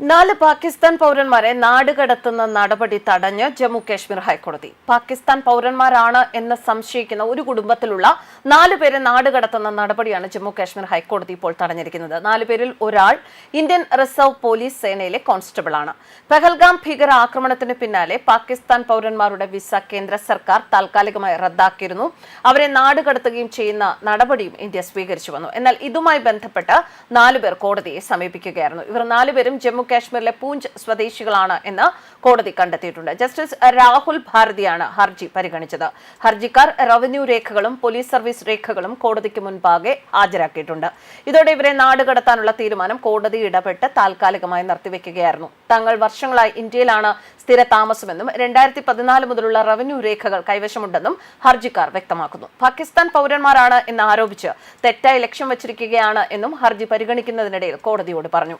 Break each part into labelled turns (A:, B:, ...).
A: നാല് പാകിസ്ഥാൻ പൗരന്മാരെ നാടുകടത്തുന്ന നടപടി തടഞ്ഞ് ജമ്മു കാശ്മീർ ഹൈക്കോടതി. പാകിസ്ഥാൻ പൗരന്മാരാണ് എന്ന് സംശയിക്കുന്ന ഒരു കുടുംബത്തിലുള്ള നാല് പേരെ നാടുകടത്തുന്ന നടപടിയാണ് ജമ്മു കാശ്മീർ ഹൈക്കോടതി ഇപ്പോൾ തടഞ്ഞിരിക്കുന്നത്. നാല് പേരിൽ ഒരാൾ ഇന്ത്യൻ റിസർവ് പോലീസ് സേനയിലെ കോൺസ്റ്റബിളാണ്. പെഹൽഗാം ഭീകര ആക്രമണത്തിന് പിന്നാലെ പാകിസ്ഥാൻ പൗരന്മാരുടെ വിസ കേന്ദ്ര സർക്കാർ താൽക്കാലികമായി റദ്ദാക്കിയിരുന്നു. അവരെ നാടുകടത്തുകയും ചെയ്യുന്ന നടപടിയും ഇന്ത്യ സ്വീകരിച്ചു വന്നു. എന്നാൽ ഇതുമായി ബന്ധപ്പെട്ട് നാലുപേർ കോടതിയെ സമീപിക്കുകയായിരുന്നു. ഇവർ നാലുപേരും ജമ്മു കാശ്മീരിലെ പൂഞ്ച് സ്വദേശികളാണ് എന്ന് കോടതി കണ്ടെത്തിയിട്ടുണ്ട്. ജസ്റ്റിസ് രാഹുൽ ഭാരതിയാണ് ഹർജി പരിഗണിച്ചത്. ഹർജിക്കാർ റവന്യൂ രേഖകളും പോലീസ് സർവീസ് രേഖകളും കോടതിക്ക് മുൻപാകെ ഹാജരാക്കിയിട്ടുണ്ട്. ഇതോടെ ഇവരെ നാടുകടത്താനുള്ള തീരുമാനം കോടതി ഇടപെട്ട് താൽക്കാലികമായി നിർത്തിവെക്കുകയായിരുന്നു. തങ്ങൾ വർഷങ്ങളായി ഇന്ത്യയിലാണ് സ്ഥിര താമസമെന്നും രണ്ടായിരത്തി പതിനാല് മുതലുള്ള റവന്യൂ രേഖകൾ കൈവശമുണ്ടെന്നും ഹർജിക്കാർ വ്യക്തമാക്കുന്നു. പാകിസ്ഥാൻ പൗരന്മാരാണ് എന്ന് ആരോപിച്ച് തെറ്റായി ലക്ഷ്യം വച്ചിരിക്കുകയാണ് എന്നും ഹർജി പരിഗണിക്കുന്നതിനിടയിൽ കോടതിയോട് പറഞ്ഞു.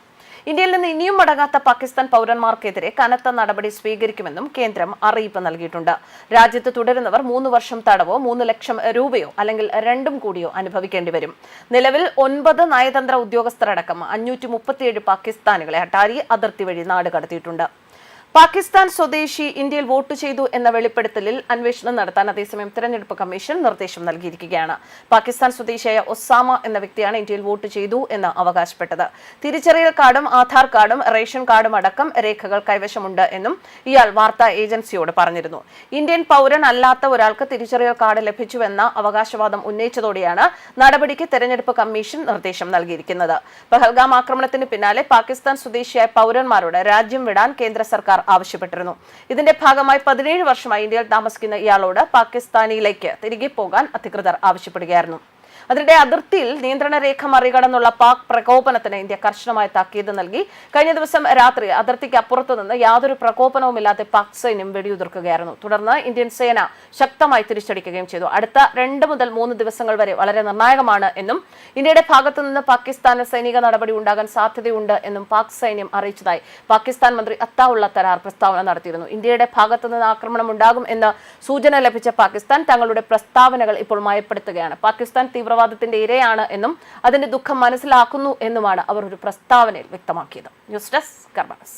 A: ഇന്ത്യയിൽ നിന്ന് ഇനിയും മടങ്ങാത്ത പാകിസ്ഥാൻ പൗരന്മാർക്കെതിരെ കനത്ത നടപടി സ്വീകരിക്കുമെന്നും കേന്ദ്രം അറിയിപ്പ് നൽകിയിട്ടുണ്ട്. രാജ്യത്ത് തുടരുന്നവർ മൂന്ന് വർഷം തടവോ മൂന്ന് ലക്ഷം രൂപയോ അല്ലെങ്കിൽ രണ്ടും കൂടിയോ അനുഭവിക്കേണ്ടി വരും. നിലവിൽ ഒൻപത് നയതന്ത്ര ഉദ്യോഗസ്ഥരടക്കം അഞ്ഞൂറ്റി മുപ്പത്തിയേഴ് പാകിസ്ഥാനികളെ അട്ടാരി അതിർത്തി വഴി നാട് കടത്തിയിട്ടുണ്ട്. പാകിസ്ഥാൻ സ്വദേശി ഇന്ത്യയിൽ വോട്ട് ചെയ്തു എന്ന വെളിപ്പെടുത്തലിൽ അന്വേഷണം നടത്താൻ അതേസമയം തെരഞ്ഞെടുപ്പ് കമ്മീഷൻ നിർദ്ദേശം നൽകിയിരിക്കുകയാണ്. പാകിസ്ഥാൻ സ്വദേശിയായ ഒസാമ എന്ന വ്യക്തിയാണ് ഇന്ത്യയിൽ വോട്ട് ചെയ്തു എന്ന് അവകാശപ്പെട്ടത്. തിരിച്ചറിയൽ കാർഡും ആധാർ കാർഡും റേഷൻ കാർഡും അടക്കം രേഖകൾ കൈവശമുണ്ട് എന്നും ഇയാൾ വാർത്താ ഏജൻസിയോട് പറഞ്ഞിരുന്നു. ഇന്ത്യൻ പൗരൻ അല്ലാത്ത ഒരാൾക്ക് തിരിച്ചറിയൽ കാർഡ് ലഭിച്ചുവെന്ന അവകാശവാദം ഉന്നയിച്ചതോടെയാണ് നടപടിക്ക് തെരഞ്ഞെടുപ്പ് കമ്മീഷൻ നിർദ്ദേശം നൽകിയിരിക്കുന്നത്. പഹൽഗാം ആക്രമണത്തിന് പിന്നാലെ പാകിസ്ഥാൻ സ്വദേശിയായ പൗരന്മാരോട് രാജ്യം വിടാൻ കേന്ദ്ര സർക്കാർ ആവശ്യപ്പെട്ടിരുന്നു. ഇതിന്റെ ഭാഗമായി പതിനേഴ് വർഷമായി ഇന്ത്യയിൽ താമസിക്കുന്ന ഇയാളോട് പാകിസ്ഥാനിലേക്ക് തിരികെ പോകാൻ അധികൃതർ ആവശ്യപ്പെടുകയായിരുന്നു. അതിനിടെ അതിർത്തിയിൽ നിയന്ത്രണ രേഖ മറികടന്നുള്ള പാക് പ്രകോപനത്തിന് ഇന്ത്യ കർശനമായ താക്കീത് നൽകി. കഴിഞ്ഞ ദിവസം രാത്രി അതിർത്തിക്ക് അപ്പുറത്തുനിന്ന് യാതൊരു പ്രകോപനവുമില്ലാതെ പാക് സൈന്യം വെടിയുതിർക്കുകയായിരുന്നു. തുടർന്ന് ഇന്ത്യൻ സേന ശക്തമായി തിരിച്ചടിക്കുകയും ചെയ്തു. അടുത്ത രണ്ട് മുതൽ മൂന്ന് ദിവസങ്ങൾ വരെ വളരെ നിർണായകമാണ് എന്നും ഇന്ത്യയുടെ ഭാഗത്തു നിന്ന് പാകിസ്ഥാന് സൈനിക നടപടി ഉണ്ടാകാൻ സാധ്യതയുണ്ട് എന്നും പാക് സൈന്യം അറിയിച്ചതായി പാകിസ്ഥാൻ മന്ത്രി അത്താവുള്ള തരാർ പ്രസ്താവന നടത്തിയിരുന്നു. ഇന്ത്യയുടെ ഭാഗത്തു നിന്ന് ആക്രമണം ഉണ്ടാകും എന്ന് സൂചന ലഭിച്ച പാകിസ്ഥാൻ തങ്ങളുടെ പ്രസ്താവനകൾ ഇപ്പോൾ മയപ്പെടുത്തുകയാണ്. പാകിസ്ഥാൻ തീവ്രവാദത്തിന്റെ ഇരയാണ് എന്നും അതിന്റെ ദുഃഖം മനസ്സിലാക്കുന്നു എന്നുമാണ് അവർ ഒരു പ്രസ്താവനയിൽ വ്യക്തമാക്കിയത്. News desk കർബാസ്